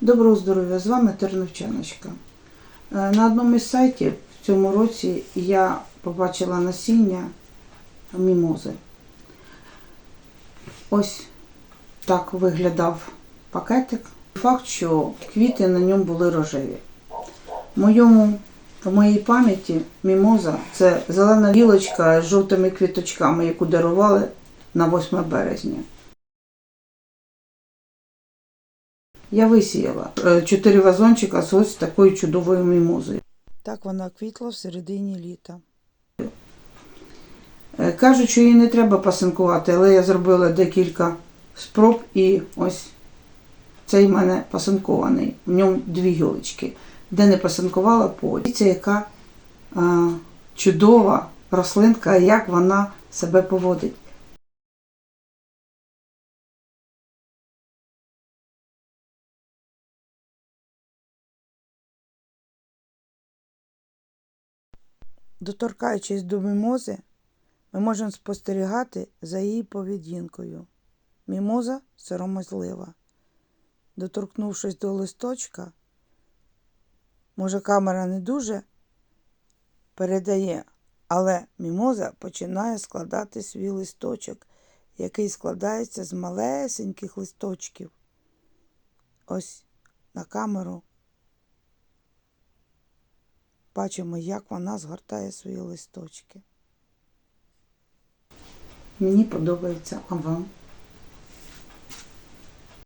Доброго здоров'я, з вами Терновчаночка. Е, На одному із сайтів в цьому році я побачила насіння мімози. Ось так виглядав пакетик. Факт, що квіти на ньому були рожеві. В, моєму, в моїй пам'яті мімоза це зелена гілочка з жовтими квіточками, яку дарували на 8 березня. Я висіяла е, чотири вазончика з ось такою чудовою мімозою. Так вона квітла в середині літа. Е, Кажуть, що її не треба пасинкувати, але я зробила декілька спроб і ось цей в мене пасинкований. В ньому дві гілочки. Де не пасинкувала по. Дивіться, яка а, чудова рослинка, як вона себе поводить. Доторкаючись до мімози, ми можемо спостерігати за її поведінкою. Мімоза соромозлива. Доторкнувшись до листочка, може камера не дуже передає, але мімоза починає складати свій листочок, який складається з малесеньких листочків. Ось на камеру бачимо, як вона згортає свої листочки. Мені подобається, а вам?